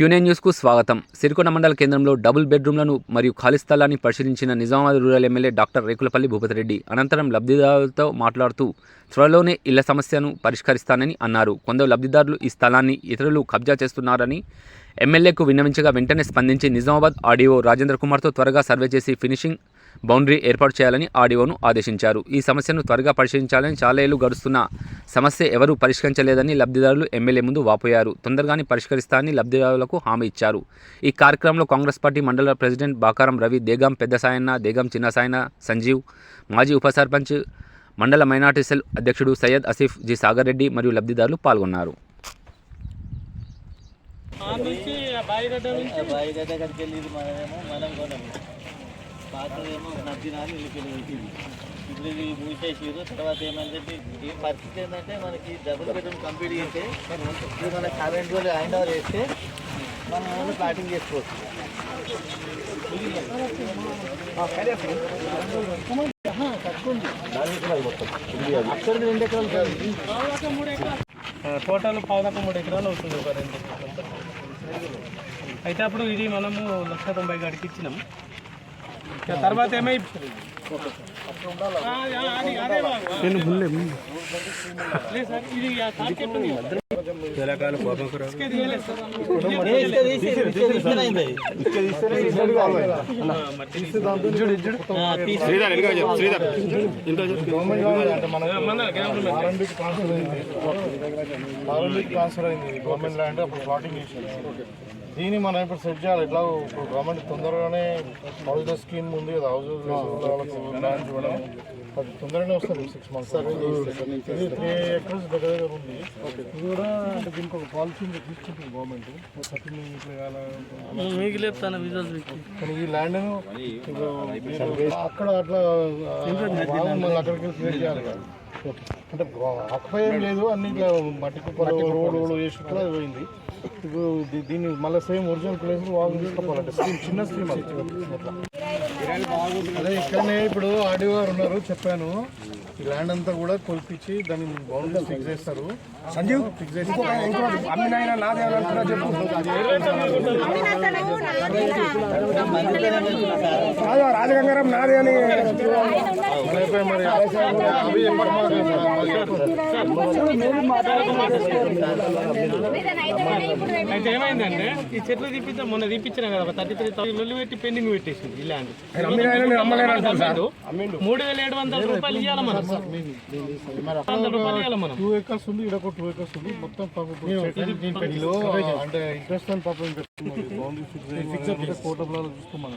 క్యూనే న్యూస్కు స్వాగతం. సిరికొండ మండల కేంద్రంలో డబుల్ బెడ్రూమ్లను మరియు ఖాళీ స్థలాన్ని పరిశీలించిన Nizamabad rural MLA doctor Rekulapalli Bhupathi Reddy అనంతరం లబ్ధిదారులతో మాట్లాడుతూ త్వరలోనే ఇళ్ళ సమస్యను పరిష్కరిస్తానని అన్నారు. కొందరు లబ్ధిదారులు ఈ స్థలాన్ని ఇతరులు కబ్జా చేస్తున్నారని ఎమ్మెల్యేకు విన్నవించగా వెంటనే స్పందించి నిజామాబాద్ ఆర్డీఓ రాజేంద్ర కుమార్తో త్వరగా సర్వే చేసి ఫినిషింగ్ బౌండరీ ఏర్పాటు చేయాలని ఆర్డీఓను ఆదేశించారు. ఈ సమస్యను త్వరగా పరిశీలించాలని చాలా ఏళ్ళు గడుస్తున్న సమస్య ఎవరూ పరిష్కరించలేదని లబ్ధిదారులు ఎమ్మెల్యే ముందు వాపోయారు. తొందరగానే పరిష్కరిస్తారని లబ్ధిదారులకు హామీ ఇచ్చారు. ఈ కార్యక్రమంలో కాంగ్రెస్ పార్టీ మండల ప్రెసిడెంట్ బాకారం రవి దేగం పెద్ద సాయన్న దేగం చిన్న సాయన్న సంజీవ్ మాజీ ఉప సర్పంచ్ మండల మైనార్టీ సెల్ అధ్యక్షుడు సయ్యద్ అసీఫ్ జి సాగర్ రెడ్డి మరియు లబ్ధిదారులు పాల్గొన్నారు. నుంచి ఆ బాయిగడ్డ నుంచి? బాయిగడ్డ దగ్గరికి వెళ్ళి ఇది మనమేమో మనం కొనము. పాతదేమో నచ్చిన అని వెళ్ళిపోయి పెట్టింది. ఇప్పుడు ఇది మూసేసారు తర్వాత ఏమంటే ఈ పరిస్థితి ఏంటంటే మనకి డబుల్ బెడ్రూమ్ కంప్లీట్ చేస్తే ఇది మన కరెంట్ రోజు హ్యాండ్ ఓవర్ చేస్తే మనం ఏమైనా ప్లాటింగ్ చేసుకోవచ్చు. టోటల్ పావుదాకా మూడు ఎకరాలు అవుతుంది ఒక రెండు అయితే అప్పుడు ఇది మనము లక్ష తొంభై గడికి ఇచ్చినాం. తర్వాత ఏమై ఆ, ట్రాన్స్ఫర్ అయింది. గవర్నమెంట్ ల్యాండ్ అప్పుడు ప్లాటింగ్ చేశారు. దీన్ని మనం ఇప్పుడు సెట్ చేయాలి. ఇట్లా ఇప్పుడు గవర్నమెంట్ తొందరగానే హౌస్ స్కీమ్ ఉంది కదా హౌస్ ల్యాండ్ ఇవ్వడం. అది తొందరగానే వస్తుంది. సిక్స్ మంత్స్ త్రీ ఎకర్స్ దగ్గర దగ్గర ఉంది. ఇది కూడా అంటే దీనికి ఒక పాలసీ తీసుకుంటుంది గవర్నమెంట్ థర్టీ ఇట్లా కావాలా మీకు లేపుతాను విజువల్స్ మీకు. కానీ ఈ ల్యాండ్ అక్కడ అట్లా బాగా మళ్ళీ అక్కడికి క్రియేట్ చేయాలి కదా. అంటే ఆక్యుపై ఏం లేదు అన్ని ఇట్లా మట్టి కుప్పలు రోడ్ రోడ్ వేసి. కూడా పోయింది. ఇప్పుడు దీన్ని మళ్ళీ సేమ్ ఒరిజినల్ ప్లేస్ తీసుకోవాలంటే స్కీమ్ చిన్న స్కీమ్ అది. ఇక్కడనే ఇప్పుడు ఆడియో గారు ఉన్నారు చెప్పాను. ఈ ల్యాండ్ అంతా కూడా కొలిపించి దాన్ని బౌండరీ ఫిక్స్ చేస్తారు. సంజీవ్ ఫిక్స్ చేసి రాజగంగారం నాదే అని. మరి. అవి అయితే ఏమైందంటే ఈ చెట్లు తీపిద్దాం మొన్న తీపించిన కదా థర్టీ త్రీ థౌసండ్ లొల్లి పెట్టి పెండింగ్ పెట్టేసింది ల్యాండ్ మూడు వేల ఏడు వందల రూపాయలు ఇవ్వాలి మనం. వందల రూపాయలు ఇవ్వాలి మనం. టూ ఏకర్స్ ఉంది ఇక్కడ ఒక టూ ఏకర్స్ ఉంది. మొత్తం అంటే ఇంట్రెస్ట్ అని పాపం చూసుకోమని